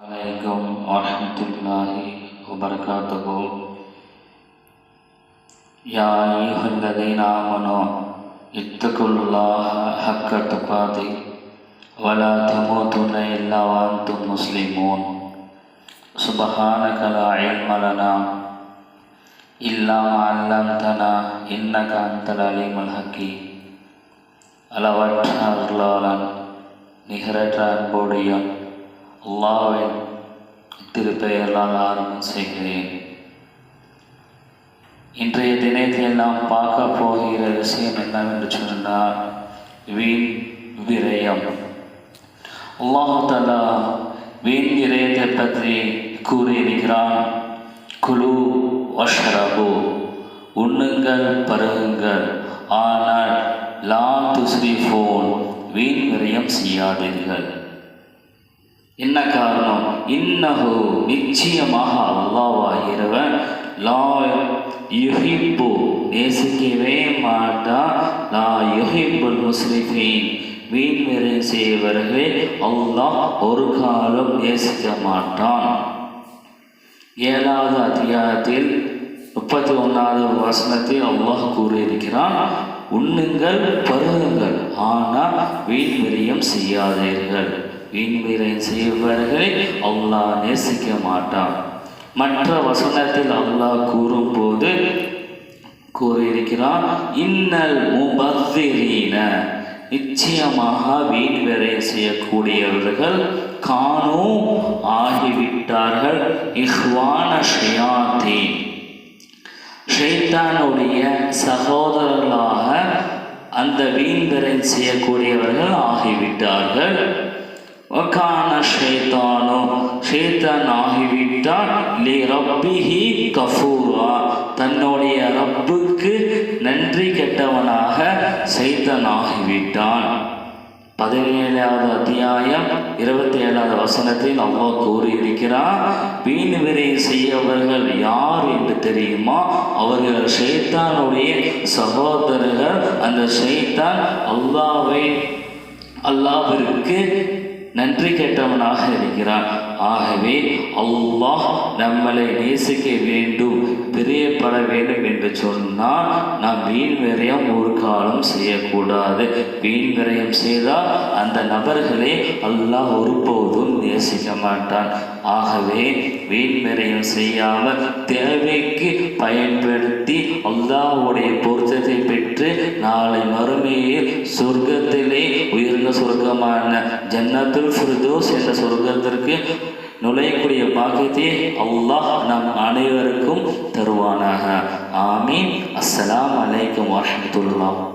வலைக்கம் வரமத்துல்லாஹி வபரகாத்துஹு யா ஐயுஹல்லதீன ஆமனு இத்தகுல்லாஹ ஹக்க துகாதி வலா தமூதுன இல்லா வஅன்தும் முஸ்லிமூன் சுபஹானக லா இல்ம லனா இல்லா மா அல்லம்தனா இன்னக அந்தல் அலீமுல் ஹக்கீம் அளவற்ற அருளாளன் நிகரற்ற அன்போடையான் அல்லாவின் திருப்பெயர்களால் ஆரம்பம் செய்கிறேன். இன்றைய தினத்தில் நாம் பார்க்க போகிற விஷயம் என்னவென்று சொன்னால் வீண் விரயம். அல்லாஹாலா வீண் விரயத்தை பற்றி கூறியிருக்கிறான். குழு வஷரபு உண்ணுங்கள் பருகுங்கள். ஆனால் லா துஸ்ரிஃபோன் வீண் விரயம் செய்யாதீர்கள். என்ன காரணம்? இன்னஹு நிச்சயமாக அல்லாவாகிறவன் லா யுஹிப்பு நேசிக்கவே மாட்டான் லா யுஹிப்புல் முஸ்லிஃபீன் வீண்வெறி விரயம் செய்வர்களை அல்லாஹ் ஒரு காலம் நேசிக்க மாட்டான். ஏழாவது அத்தியாயத்தில் முப்பத்தி ஒன்றாவது வசனத்தை அல்லாஹ் கூறியிருக்கிறான் உண்ணுங்கள் பருகுங்கள் ஆனால் வீண் செய்யாதீர்கள். வீண் செய்வர்களை அல்லாஹ் நேசிக்க மாட்டான். மற்ற வசனத்தில் அல்லாஹ் கூறும்போது கூறியிருக்கிறான் இன்னல் முபத்திரீன. நிச்சயமாக வீண் வேலை செய்யக்கூடியவர்கள் காணோ ஆகிவிட்டார்கள். இஹ்வான ஷயாத்தீன். ஷைத்தானுடைய சகோதரர்களாக அந்த வீண்வரன் செய்யக்கூடியவர்கள் ஆகிவிட்டார்கள். ஒக்கான ஷேத்தானோ ஷேத்தான் ஆகிவிட்டால் லி ரப்பிஹி கஃபூரா. தன்னுடைய ரப்புக்கு நன்றி கெட்டவனாக சைத்தன் ஆகிவிட்டான் பதினேழாவது அத்தியாயம் இருபத்தி ஏழாவது வசனத்தில் அவ்வா கூறியிருக்கிறார் வீண் விரை செய்யவர்கள் யார் என்று தெரியுமா? அவர்கள் ஷைத்தானுடைய சகோதரர்கள். அந்த ஷைத்தான் அல்லாவை அல்லாவிற்கு நன்றி கேட்டவனாக இருக்கிறான் ஆகவே அல்லாஹ் நம்மளை நேசிக்க வேண்டும் பிரியப்பட வேண்டும் என்று சொன்னால் நாம் வீண் விரயம் ஒரு காலம் செய்யக்கூடாது. வீண் விரயம் செய்தால் அந்த நபர்களை அல்லாஹ் ஒருபோதும் நேசிக்க மாட்டான். ஆகவே வீண் விரயம் செய்யாமல் தேவைக்கு பயன்படுத்தி அல்லாஹுடைய பொருத்தத்தை பெற்று நாளை மறுமையில் சொர்க்கத்திலே உயர்ந்த சொர்க்கமான ஜன்னத்துல் ஃபுர்தோஸ் என்ற சொர்க்கத்திற்கு நுழையக்கூடிய பாக்கியத்தை அல்லாஹ் நம் அனைவருக்கும் தருவானாக. ஆமீன். அஸ்ஸலாம் அலைக்கும் வரஹமத்துல்லாஹ்